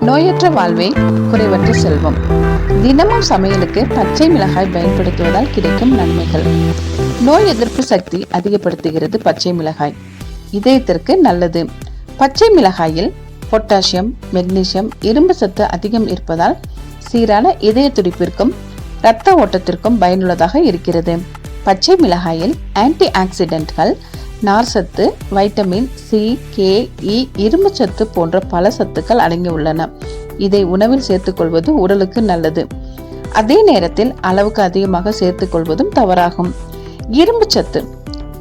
நோயற்ற வாழ்வே குறைவற்ற செல்வம். தினமும் சமையலுக்கு பச்சை மிளகாய் பயன்படுத்துவதால் கிடைக்கும் நன்மைகள். நோய் எதிர்ப்பு சக்தி அதிகப்படுத்துகிறது பச்சை மிளகாய். இதயத்திற்கு நல்லது. பச்சை மிளகாயில் பொட்டாசியம் மெக்னீசியம் இரும்பு சத்து அதிகம் இருப்பதால் சீரான இதய துடிப்பிற்கும் இரத்த ஓட்டத்திற்கும் பயனுள்ளதாக இருக்கிறது. பச்சை மிளகாயில் ஆன்டி ஆக்சிடென்ட்கள் நார்சத்து வைட்டமின் சி கே இ இரும்பு சத்து போன்ற பல சத்துக்கள் அடங்கியுள்ளன. இதை உணவில் சேர்த்துக்கொள்வது உடலுக்கு நல்லது. அதே நேரத்தில் அளவுக்கு அதிகமாக சேர்த்துக்கொள்வதும் தவறாகும். இரும்பு சத்து.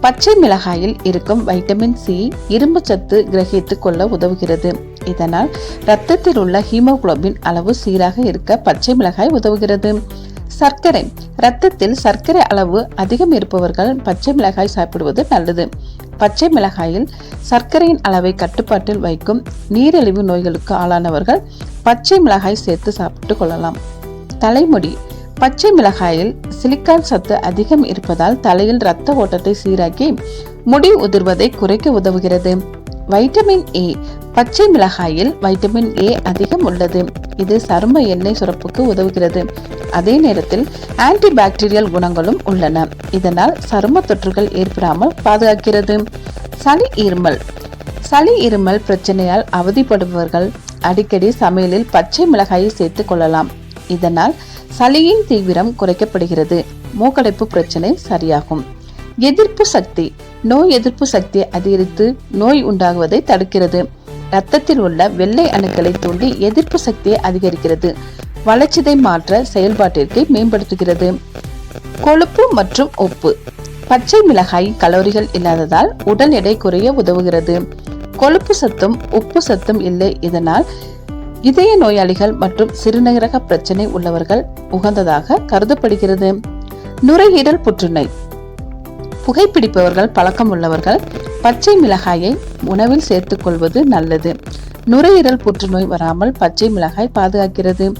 பச்சை மிளகாயில் இருக்கும் வைட்டமின் சி இரும்பு சத்து கிரகித்து கொள்ள உதவுகிறது. இதனால் இரத்தத்தில் உள்ள ஹீமோகுளோபின் அளவு சீராக இருக்க பச்சை மிளகாய் உதவுகிறது. சர்க்கரை. ரத்தத்தில் சர்க்கரை அளவு அதிகம் இருப்பவர்கள் பச்சை மிளகாய் சாப்பிடுவது நல்லது. பச்சை மிளகாயில் சர்க்கரையின் அளவை கட்டுப்பாட்டில் வைக்கும் நீரிழிவு நோய்களுக்கு ஆளானவர்கள் பச்சை மிளகாய் சேர்த்து சாப்பிட்டு கொள்ளலாம். தலைமுடி. பச்சை மிளகாயில் சிலிக்கான் சத்து அதிகம் இருப்பதால் தலையில் இரத்த ஓட்டத்தை சீராக்கி முடி உதிர்வதை குறைக்க உதவுகிறது. Vitamin A. பச்சை மிளகாயில் வைட்டமின் ஏ அதிகம் உள்ளது. இது சரும எண்ணெய் சுரப்புக்கு உதவுகிறது. அதே நேரத்தில் ஆன்டி பாக்டீரியல் குணங்களும் உள்ளன. இதனால் சரும தொற்றுகள் ஏற்படாமல் பாதுகாக்கிறது. சளி இருமல். சளி இருமல் பிரச்சனையால் அவதிப்படுபவர்கள் அடிக்கடி சமையலில் பச்சை மிளகாயை சேர்த்து கொள்ளலாம். இதனால் சளியின் தீவிரம் குறைக்கப்படுகிறது. மூக்கடைப்பு பிரச்சனை சரியாகும். எதிர்ப்பு சக்தி. நோய் எதிர்ப்பு சக்தி அதிகரித்து நோய் உண்டாகுவதை தடுக்கிறது. இரத்தத்தில் உள்ள வெள்ளை அணுக்களை தூண்டி எதிர்ப்பு சக்தியை அதிகரிக்கிறது. வளர்ச்சிதை மாற்ற செயல்பாட்டிற்கு மேம்படுத்துகிறது. கொழுப்பு மற்றும் உப்பு. பச்சை மிளகாய் கலோரிகள் இல்லாததால் உடல் எடை குறைய உதவுகிறது. கொழுப்பு சத்தும் உப்பு சத்தும் இல்லை இதனால் இதய நோயாளிகள் மற்றும் சிறுநீரக பிரச்சனை உள்ளவர்கள் உகந்ததாக கருதப்படுகிறது. நுரையீரல் புற்றுநோய். புகைப்பிடிப்பவர்கள் பழக்கம் உள்ளவர்கள் பச்சை மிளகாயை உணவில் சேர்த்துக் கொள்வது நல்லது. நுரையீரல் புற்றுநோய் வராமல் பச்சை மிளகாய் பாதுகாக்கிறது.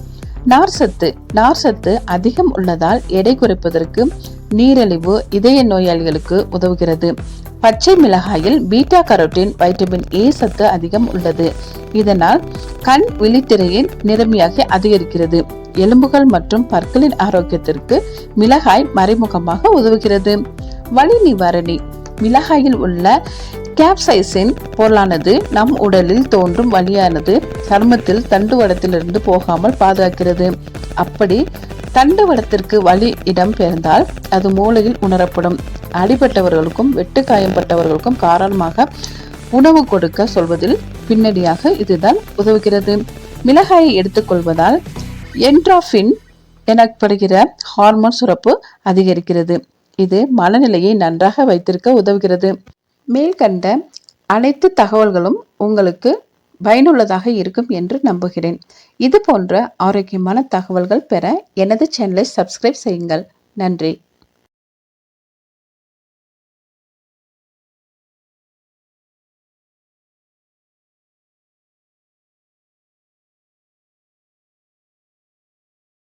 நார்சத்து நார்சத்து அதிகம் உள்ளதால் எடை குறைப்பதற்கு நீரிழிவு இதய நோயாளிகளுக்கு உதவுகிறது. பச்சை மிளகாயில் பீட்டா கரோட்டின் வைட்டமின் ஏ சத்து அதிகம் உள்ளது. இதனால் கண் விழித்திரையின் நிறமையாக அதிகரிக்கிறது. எலும்புகள் மற்றும் பற்களின் ஆரோக்கியத்திற்கு மிளகாய் மறைமுகமாக உதவுகிறது. வலி நிவாரணி மிளகாயில் உள்ள கேப்சைசின் பொருளானது நம் உடலில் தோன்றும் வலியானது சருமத்தில் தண்டுவடத்திலிருந்து போகாமல் பாதுகாக்கிறது. அப்படி தண்டுவடத்திற்கு வலி இடம் பெயர்ந்தால் அது மூளையில் உணரப்படும். அடிபட்டவர்களுக்கும் வெட்டு காயம்பட்டவர்களுக்கும் காரணமாக உணவு கொடுக்க சொல்வதில் பின்னணியாக இதுதான் உதவுகிறது. மிளகாயை எடுத்துக்கொள்வதால் என்ட்ராஃபின் எனப்படுகிற ஹார்மோன் சுரப்பு அதிகரிக்கிறது. இது மனநிலையை நன்றாக வைத்திருக்க உதவுகிறது. மேற்கண்ட அனைத்து தகவல்களும் உங்களுக்கு பயனுள்ளதாக இருக்கும் என்று நம்புகிறேன். இது போன்ற ஆரோக்கியமான தகவல்கள் பெற எனது சேனலை சப்ஸ்கிரைப் செய்யுங்கள். நன்றி.